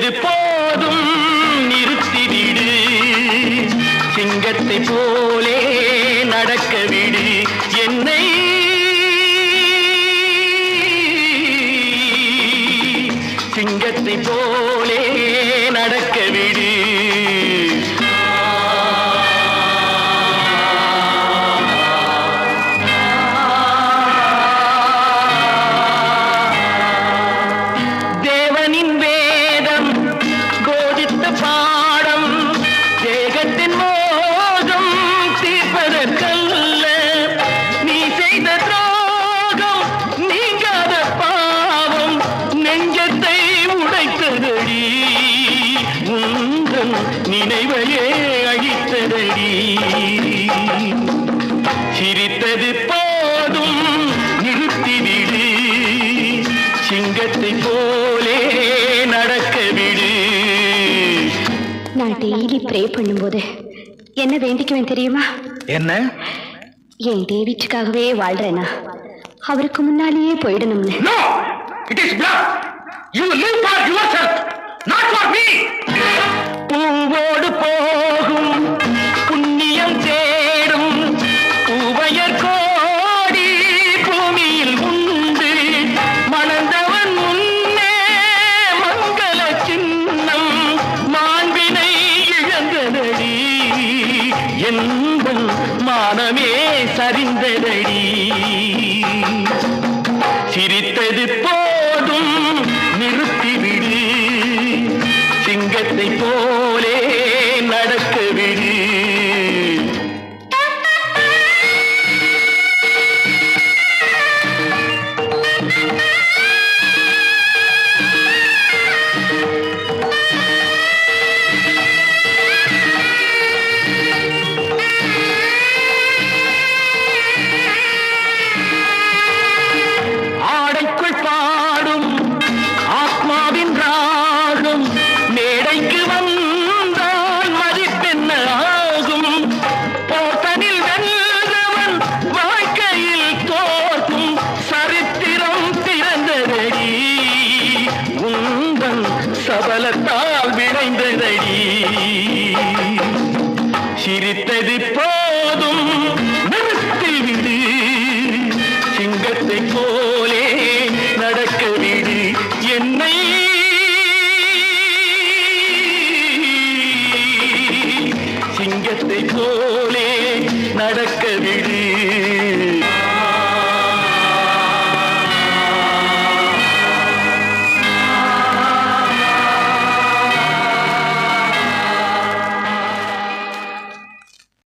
சிரித்தது போதும் நிறுத்திவிடு சிங்கத்தை போலே நடக்க விடு. என்னை சிங்கத்தை போலே நடக்க விடு. நினைவையே அழித்ததடி. சிரித்தது போதும் நிறுத்திவிடு சிங்கத்தை போலே நடக்க விடு. நான் டெய்லி ப்ரே பண்ணும்போது என்ன வேண்டிக்குவேன் தெரியுமா? என்ன? என் டேவிட்டுக்காகவே வாழ்றேனா. அவருக்கு முன்னாலேயே போயிடணும்னு. No it is black you live for yourself not for மனமே சரிந்ததடி. சிரித்த பலத்தால் விளைந்ததடி சிரித்தது போதும் நிறுத்தி விடு. சிங்கத்தை போலே நடக்க விடு என்னை. சிங்கத்தை போலே நடக்க விடு.